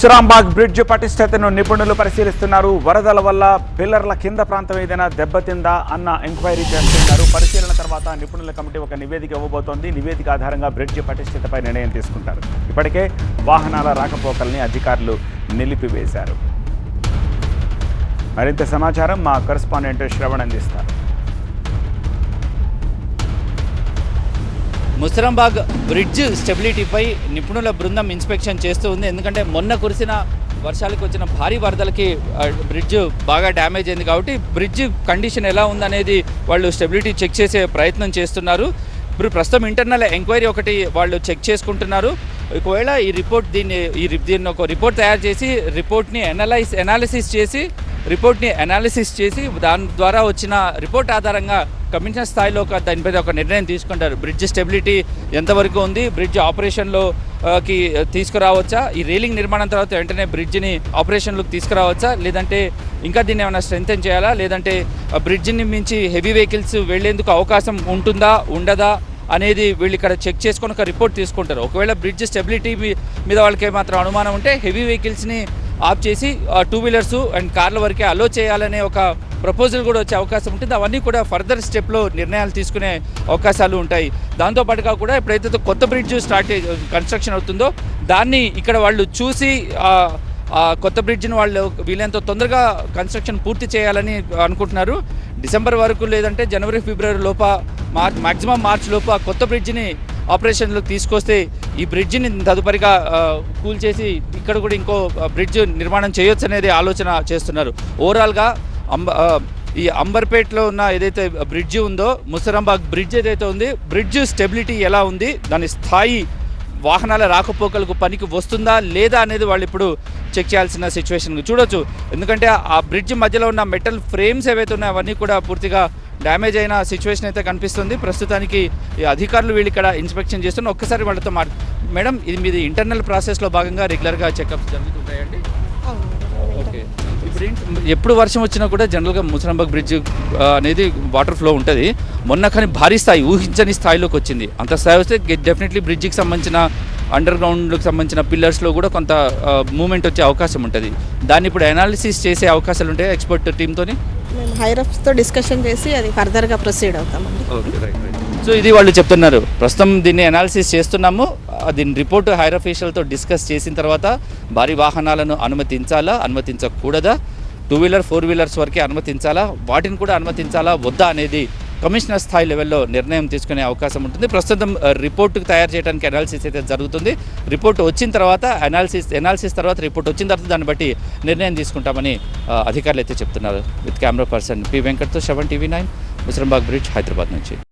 సురాంబాగ్ bridge పటిష్టతను నిపుణులు పరిశీలిస్తున్నారు. వరదల వల్ల పిల్లర్ల కింద ప్రాంతం ఏదైనా దెబ్బతిందా అన్న ఎంక్వైరీ చేస్తున్నారు. పరిశీలన తర్వాత నిపుణుల కమిటీ ఒక నివేదిక ఇవ్వబోతోంది. నివేదిక ఆధారంగా బ్రిడ్జ్ పటిష్టతపై నిర్ణయం తీసుకుంటారు. ఇప్పటికే వాహనాల రాకపోకల్ని అధికారులు నిలిపివేశారు. మరింత సమాచారం మా కరస్పాండెంట్ శ్రవణ్ అందిస్తారు. ముసరంబాగ్ బ్రిడ్జ్ స్టెబిలిటీపై నిపుణుల బృందం ఇన్స్పెక్షన్ చేస్తూ ఉంది. ఎందుకంటే మొన్న కురిసిన వర్షాలకు వచ్చిన భారీ వరదలకి బ్రిడ్జ్ బాగా డ్యామేజ్ అయింది కాబట్టి బ్రిడ్జ్ కండిషన్ ఎలా ఉందనేది వాళ్ళు స్టెబిలిటీ చెక్ చేసే ప్రయత్నం చేస్తున్నారు. ఇప్పుడు ప్రస్తుతం ఇంటర్నల్ ఎంక్వైరీ ఒకటి వాళ్ళు చెక్ చేసుకుంటున్నారు. ఒకవేళ ఈ రిపోర్ట్ దీన్ని ఈ రి- దీన్ని ఒక రిపోర్ట్ తయారు చేసి రిపోర్ట్ని ఎనలైస్ ఎనాలిసిస్ చేసి రిపోర్ట్ని అనాలిసిస్ చేసి దాని ద్వారా వచ్చిన రిపోర్ట్ ఆధారంగా కమిషనర్ స్థాయిలో ఒక దానిపై ఒక నిర్ణయం తీసుకుంటారు. బ్రిడ్జ్ స్టెబిలిటీ ఎంతవరకు ఉంది? బ్రిడ్జ్ ఆపరేషన్లోకి తీసుకురావచ్చా? ఈ రైలింగ్ నిర్మాణం తర్వాత వెంటనే బ్రిడ్జ్ని ఆపరేషన్లోకి తీసుకురావచ్చా? లేదంటే ఇంకా దీన్ని ఏమైనా స్ట్రెంగ్తెన్ చేయాలా? లేదంటే బ్రిడ్జ్ని బ్రిడ్జిని మించి హెవీ వెహికల్స్ వెళ్ళేందుకు అవకాశం ఉంటుందా? ఉండదా? అనేది వీళ్ళు ఇక్కడ చెక్ చేసుకొని ఒక రిపోర్ట్ తీసుకుంటారు. ఒకవేళ బ్రిడ్జ్ స్టెబిలిటీ మీద వాళ్ళకి ఏమాత్రం అనుమానం ఉంటే హెవీ వెహికల్స్ని ఆఫ్ చేసి టూ వీలర్స్ అండ్ కార్ల వరకే అలో చేయాలనే ఒక ప్రపోజల్ కూడా వచ్చే అవకాశం ఉంటుంది. అవన్నీ కూడా ఫర్దర్ స్టెప్లో నిర్ణయాలు తీసుకునే అవకాశాలు ఉంటాయి. దాంతోపాటుగా కూడా ఎప్పుడైతే కొత్త బ్రిడ్జ్ స్టార్ట్ కన్స్ట్రక్షన్ అవుతుందో దాన్ని ఇక్కడ వాళ్ళు చూసి కొత్త బ్రిడ్జ్ని వాళ్ళు వీలైనంత తొందరగా కన్స్ట్రక్షన్ పూర్తి చేయాలని అనుకుంటున్నారు. డిసెంబర్ వరకు లేదంటే జనవరి ఫిబ్రవరి లోప మార్చ్ మాక్సిమం మార్చ్ లోపు ఆ కొత్త బ్రిడ్జ్ని ఆపరేషన్లు తీసుకొస్తే ఈ బ్రిడ్జిని తదుపరిగా కూల్చేసి కూల్ చేసి ఇక్కడ కూడా ఇంకో బ్రిడ్జ్ నిర్మాణం చేయొచ్చు అనేది ఆలోచన చేస్తున్నారు. ఓవరాల్గా అంబ ఈ అంబర్పేట్లో ఉన్న ఏదైతే బ్రిడ్జ్ ఉందో ముసరంబాగ్ బ్రిడ్జ్ ఏదైతే ఉంది బ్రిడ్జ్ స్టెబిలిటీ ఎలా ఉంది దాని స్థాయి వాహనాల రాకపోకలకు పనికి వస్తుందా లేదా అనేది వాళ్ళు ఇప్పుడు చెక్ చేయాల్సిన సిచ్యువేషన్ చూడొచ్చు. ఎందుకంటే ఆ బ్రిడ్జ్ మధ్యలో ఉన్న మెటల్ ఫ్రేమ్స్ ఏవైతే ఉన్నాయో అవన్నీ కూడా పూర్తిగా డ్యామేజ్ అయిన సిచ్యువేషన్ అయితే కనిపిస్తుంది. ప్రస్తుతానికి ఈ అధికారులు వీళ్ళు ఇక్కడ ఇన్స్పెక్షన్ చేస్తున్న ఒక్కసారి వాళ్ళతో మాట్ మేడం ఇది మీది ఇంటర్నల్ ప్రాసెస్లో భాగంగా రెగ్యులర్గా చెకప్స్ జరుగుతుంటాయండి? ఓకే. ఇప్పుడు ఎప్పుడు వర్షం వచ్చినా కూడా జనరల్గా ముసరంబాగ్ బ్రిడ్జ్ అనేది వాటర్ ఫ్లో ఉంటుంది. మొన్న కానీ భారీ స్థాయి ఊహించని స్థాయిలోకి వచ్చింది. అంత స్థాయి వస్తే డెఫినెట్లీ బ్రిడ్జికి సంబంధించిన అండర్ గ్రౌండ్కి సంబంధించిన పిల్లర్స్లో కూడా కొంత మూమెంట్ వచ్చే అవకాశం ఉంటుంది. దాన్ని ఇప్పుడు అనాలిసిస్ చేసే అవకాశాలు ఉంటాయి ఎక్స్పర్ట్ టీమ్తోని మేము హైరప్స్తో డిస్కషన్ చేసి అది ఫర్దర్గా ప్రొసీడ్ అవుతామండి. ఓకే రైట్ రైట్ సో ఇది వాళ్ళు చెప్తున్నారు. ప్రస్తుతం దీన్ని అనాలిసిస్ చేస్తున్నాము. దీని రిపోర్ట్ హైర్ అఫీషియల్తో డిస్కస్ చేసిన తర్వాత భారీ వాహనాలను అనుమతించాలా అనుమతించకూడదా? టూ వీలర్ ఫోర్ వీలర్స్ వరకే అనుమతించాలా? వాటిని కూడా అనుమతించాలా? వద్దా అనేది కమిషనర్ స్థాయి లెవెల్లో నిర్ణయం తీసుకునే అవకాశం ఉంటుంది. ప్రస్తుతం రిపోర్ట్ తయారు చేయడానికి అనాలిసిస్ అయితే జరుగుతుంది. రిపోర్ట్ వచ్చిన తర్వాత అనాలిసిస్ అనాలిసిస్ తర్వాత రిపోర్ట్ వచ్చిన తర్వాత దాన్ని బట్టి నిర్ణయం తీసుకుంటామని అధికారులు అయితే చెప్తున్నారు. With camera person P వెంకట్తో seven TV nine Musarambagh bridge Hyderabad నుంచి.